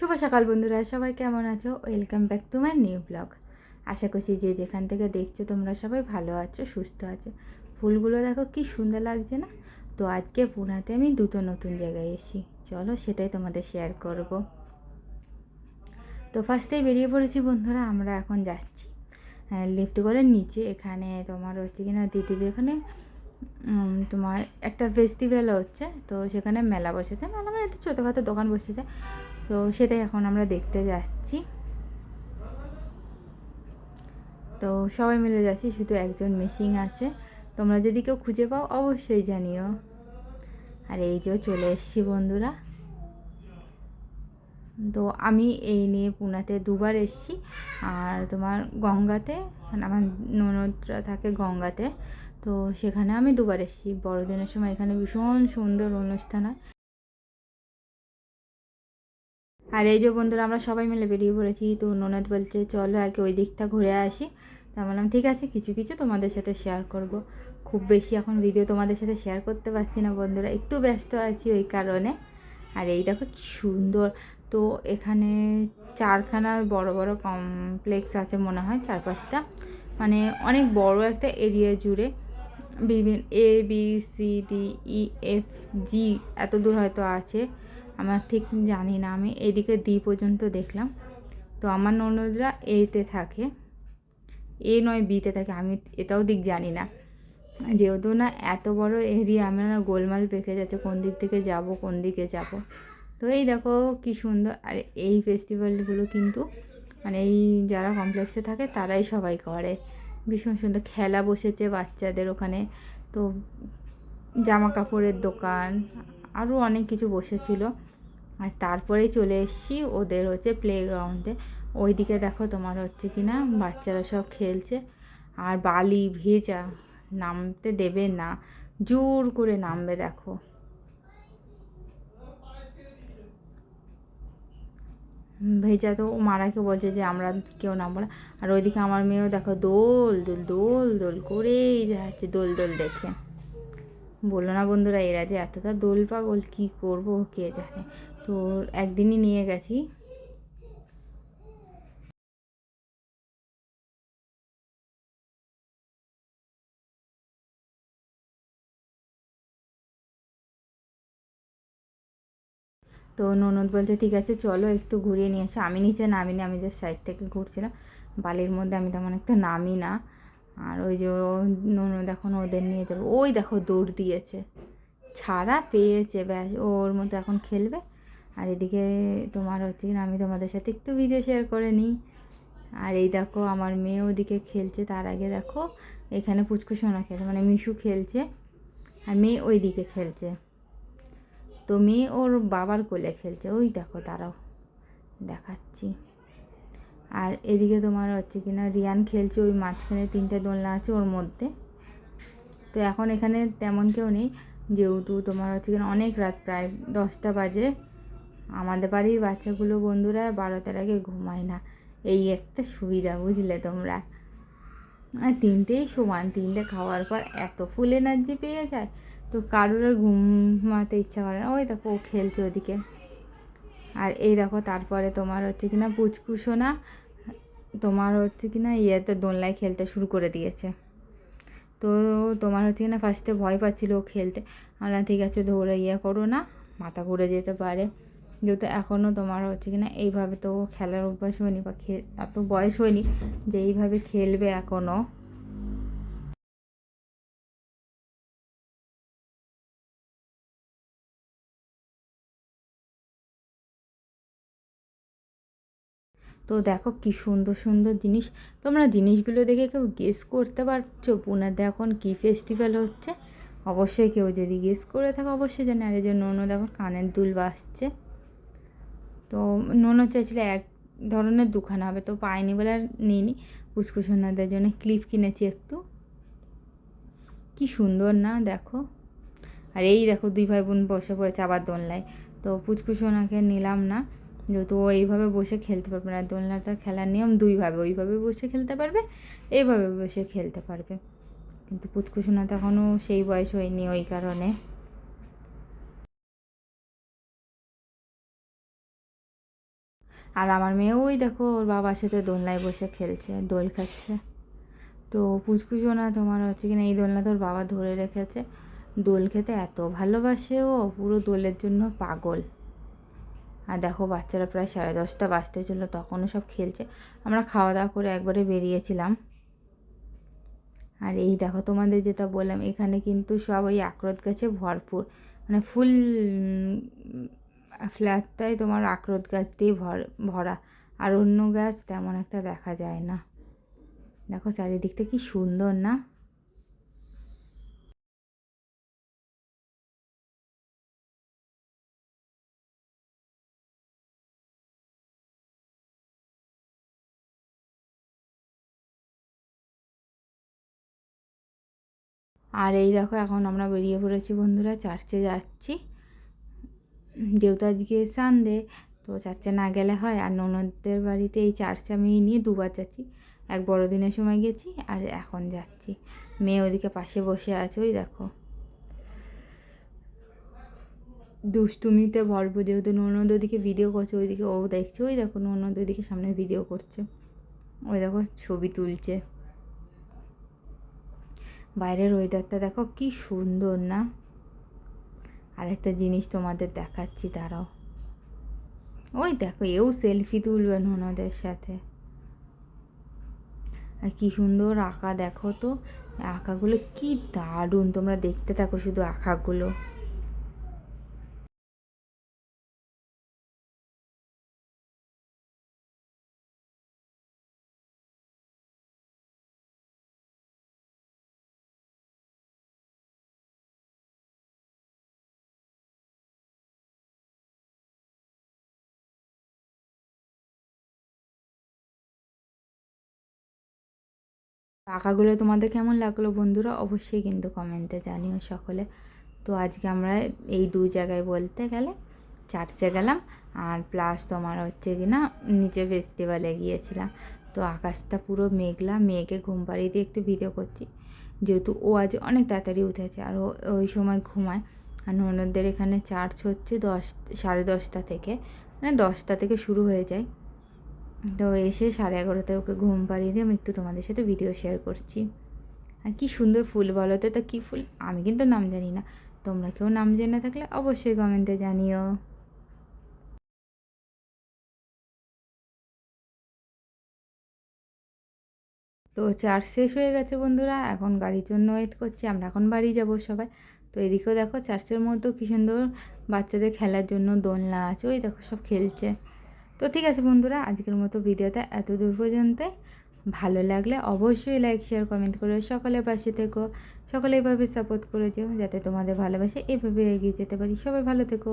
শুভ সকাল বন্ধুরা, সবাই কেমন আছো? Welcome back to my new blog আশা করছি যে যেখান থেকে দেখছ তোমরা সবাই ভালো আছো, সুস্থ আছো। ফুলগুলো দেখো কি সুন্দর লাগছে না? তো আজকে পুনাতে আমি দুটো নতুন জায়গায় এসি চলো সেটাই তোমাদের শেয়ার করব। তো ফার্স্টেই বেরিয়ে পড়েছি বন্ধুরা, আমরা এখন যাচ্ছি। লিফট করে নিচে, এখানে তোমার হচ্ছে কিনা দিদিদের এখানে তোমার একটা ফেস্টিভ্যাল হচ্ছে, তো সেখানে মেলা বসেছে। মেলা মানে ছোটোখাটো দোকান বসেছে। তো সেটাই এখন আমরা দেখতে যাচ্ছি। তো সবাই মিলে যাচ্ছি, শুধু একজন মিসিং আছে। তোমরা যদি কেউ খুঁজে পাও, অবশ্যই জানিও। আর এই যে চলে এসছি বন্ধুরা। তো আমি এই নিয়ে পুনাতে দুবার এসছি। আর তোমার গঙ্গাতে মানে আমার ননদরা থাকে গঙ্গাতে, তো সেখানে আমি দুবার এসেছি। বড়দিনের সময় এখানে ভীষণ সুন্দর অনুষ্ঠান হয়। আর এই যে বন্ধুরা, আমরা সবাই মিলে বেরিয়ে পড়েছি। তো ননদ বলছে, চলো আগে ওই দিকটা ঘুরে আসি। তা বললাম, ঠিক আছে, কিছু কিছু তোমাদের সাথে শেয়ার করব। খুব বেশি এখন ভিডিও তোমাদের সাথে শেয়ার করতে পারছি না বন্ধুরা, একটু ব্যস্ত আছি ওই কারণে। আর এই দেখো সুন্দর, তো এখানে চারখানা বড় বড় কমপ্লেক্স আছে মনে হয় চার পাঁচটা মানে অনেক বড় একটা এরিয়া জুড়ে। বিভিন্ন A B C D E F G এত দূর হয়তো আছে। আমার ঠিক জানি না, আমি এদিকে ডি পর্যন্ত দেখলাম। তো আমার ননদরা এতে থাকে, এ নয় বিতে থাকে, আমি এটাও দিক জানি না। যেহেতু না এত বড় এরিয়া, আমরা না গোলমাল পেকে যাচ্ছে, কোন দিক থেকে যাব, কোন দিকে যাব। তো এই দেখো কি সুন্দর, আর এই ফেস্টিভ্যালগুলো কিন্তু মানে এই যারা কমপ্লেক্সে থাকে, তারাই সবাই করে। ভীষণ সুন্দর, খেলা বসেছে বাচ্চাদের ওখানে। তো জামা কাপড়ের দোকান আরও অনেক কিছু বসেছিল। আর তারপরেই চলে এসেছি ওদের হচ্ছে প্লে গ্রাউন্ডে ওইদিকে দেখো তোমার হচ্ছে কি না বাচ্চারা সব খেলছে। আর বালি ভেজা, নামতে দেবে না। জোর করে নামবে দেখো। ভেজা তো মারাকে বলছে যে আমরা কেউ নামবো না। আর ওইদিকে আমার মেয়েও দেখো দোল দোল দোল দোল করেই যাচ্ছে, দোল দোল দেখে। বলল, না বন্ধুরা, এরা যে এতটা দোল পাগল, কী করব কে জানে? তো একদিনই নিয়ে গেছি। তো ননদ বলছে, ঠিক আছে, চলো একটু ঘুরিয়ে নিয়ে আসো। আমি নিচে নামিনি, আমি যে সাইড থেকে ঘুরছিলাম। বালির মধ্যে আমি তেমন একটা নামি না। আর ওই যে ননদ এখন ওদের নিয়ে যাবে। ওই দেখো দৌড় দিয়েছে। ছাড়া পেয়েছে, ব্যাস। ওর মতো এখন খেলবে? আর এদিকে তোমার হচ্ছে কিনা আমি তোমাদের সাথে একটু ভিডিও শেয়ার করে নিই। আর এই দেখো, আমার মেয়ে ওদিকে খেলছে, তার আগে দেখো, এখানে পুচকু সোনা খেলছে মানে মিশু খেলছে, আর মেয়ে ওই দিকে খেলছে। তো মেয়ে ওর বাবার কোলে খেলছে, ওই দেখো তারাও দেখাচ্ছি। আর এদিকে তোমার হচ্ছে কিনা রিয়ান খেলছে, ওই মাঝখানে তিনটে দোলনা আছে ওর মধ্যে। তো এখন এখানে তেমন কেউ নেই, যেহেতু তোমার হচ্ছে কিনা অনেক রাত, প্রায় দশটা বাজে। আমাদের বাড়ির বাচ্চাগুলো বন্ধুরা বারোটার আগে ঘুমায় না। এই একটা সুবিধা, বুঝলে তোমরা। আর তিনটেই সমান, তিনটে খাওয়ার পর এত ফুল এনার্জি পেয়ে যায়, তো কারোর আর ঘুমাতে ইচ্ছা করে না। ওই দেখো, ও খেলছে ওদিকে। আর এই দেখো, তারপরে তোমার হচ্ছে কি না কিনা পুচকুসোনা তোমার হচ্ছে কি কিনা ইয়েতে দোলনায় খেলতে শুরু করে দিয়েছে। তো তোমার হচ্ছে কিনা ফার্স্টে ভয় পাচ্ছিল ও খেলতে। আমরা ঠিক আছে, ধরে ইয়ে করো না, মাথা ঘুরে যেতে পারে। যেহেতু এখনও তোমার হচ্ছে কিনা এইভাবে তো খেলার অভ্যাস হয়নি বা খে এত বয়স হয়নি যে এইভাবে খেলবে এখনও তো দেখো কি সুন্দর সুন্দর জিনিস। তোমরা জিনিসগুলো দেখে কেউ গেস করতে পারছ? পুনাতে এখন কী ফেস্টিভ্যাল হচ্ছে? অবশ্যই কেউ যদি গেস করে থাকে, অবশ্যই জানে। আর এই যে ননদ এখন কানের দুল বাসছে তো ননদ চাইছিল এক ধরনের দুখানা হবে, তো পাইনি বলে আর নিইনি। পুচকুসোনাদের জন্য ক্লিপ কিনেছি একটু। কি সুন্দর না, দেখো। আর এই দেখো, দুই ভাই বোন বসে পড়েছে আবার দোলনায়। তো পুচকুসোনাকে নিলাম না, যেহেতু ও এইভাবে বসে খেলতে পারবে না। দোলনাটা খেলার নিয়ম দুইভাবে ওইভাবে বসে খেলতে পারবে, এইভাবে বসে খেলতে পারবে। কিন্তু পুচকুসোনা তো এখনও সেই বয়স হয়নি ওই কারণে। আর আমার মেয়ে ওই দেখো, ওর বাবার সাথে দোলনায় বসে খেলছে, দোল খাচ্ছে। তো পুচকুচো না তোমার হচ্ছে কিনা, এই দোলনা তোর বাবা ধরে রেখেছে। দোল খেতে এত ভালোবাসে ও, পুরো দোলের জন্য পাগল। আর দেখো, বাচ্চারা প্রায় সাড়ে দশটা বাজতে ছিল তখনও সব খেলছে। আমরা খাওয়া দাওয়া করে একবারে বেরিয়েছিলাম। আর এই দেখো, তোমাদের যেটা বললাম, এখানে কিন্তু সব ওই আখরোট গাছে ভরপুর। মানে ফুল ফ্ল্যাটটাই তোমার আখরোট গাছ দিয়ে ভর। আর অন্য গাছ তেমন একটা দেখা যায় না। দেখো চারিদিকটা কি সুন্দর না? আর এই দেখো এখন আমরা বেরিয়ে পড়েছি বন্ধুরা, চার্চে যাচ্ছি। যেহেতু আজকে সানডে তো চার্চে না গেলে হয়। আর ননদদের বাড়িতে এই চার্চে আমি নিয়ে দুবার যাচ্ছি। এক বড়দিনের সময় গেছি আর এখন যাচ্ছি। মেয়ে ওদিকে পাশে বসে আছে, ওই দেখো। দুষ্টুমিতে ভরপুর, যেহেতু ননদ ওদিকে ভিডিও করছে, ওইদিকে ও দেখছে, ওই দেখো ননদ ওইদিকে সামনে ভিডিও করছে। ওই দেখো ছবি তুলছে। বাইরের ওয়েদারটা দেখো কি সুন্দর না? আরেকটা জিনিস তোমাদের দেখাচ্ছি তারাও ওই দেখো, এও সেলফি তুলবে ননদের সাথে। আর কি সুন্দর আঁকা, দেখো তো। আঁকাগুলো কি দারুণ, তোমরা দেখতে থাকো শুধু আঁকাগুলো। আঁকাগুলো তোমাদের কেমন লাগল বন্ধুরা? অবশ্যই কিন্তু কমেন্টে জানিও সকলে। তো আজকে আমরা এই দু জায়গায় বলতে গেলে চার্চে গেলাম আর প্লাস তোমার হচ্ছে কি না, নিচে ফেস্টিভ্যালে গিয়েছিলাম। তো আকাশটা পুরো মেঘলা, মেঘে ঘুম পাড়িয়ে দিয়ে একটু ভিডিও করছি। যেহেতু ও আজ অনেক তাড়াতাড়ি উঠেছে আর ওই সময় ঘুমায়। আর ননদদের এখানে চার্চ হচ্ছে দশ, সাড়ে দশটা থেকে। মানে দশটা থেকে শুরু হয়ে যায়। তো এসে সাড়ে এগারোটায় ওকে ঘুম পাড়িয়ে দিয়ে আমি একটু তোমাদের সাথে ভিডিও শেয়ার করছি। আর কি সুন্দর ফুল বলো তো তা কী ফুল? আমি কিন্তু নাম জানি না। তোমরা কেউ নাম জেনে থাকলে অবশ্যই কমেন্টে জানিও। তো চার্জ শেষ হয়ে গেছে বন্ধুরা, এখন গাড়ির জন্য ওয়েট করছি, আমরা এখন বাড়ি যাব সবাই। তো এদিকেও দেখো চার্চের মধ্যেও কী সুন্দর বাচ্চাদের খেলার জন্য দোলনা আছে, ওই দেখো সব খেলছে। তো ঠিক আছে বন্ধুরা, আজকের মতো ভিডিওটা এত দূর পর্যন্ত। ভালো লাগলে অবশ্যই লাইক শেয়ার কমেন্ট করে সকলে পাশে থেকো। সকলে এভাবে সাপোর্ট করে যেও যাতে তোমাদের ভালোবাসে এভাবে এগিয়ে যেতে পারি। সবাই ভালো থেকো।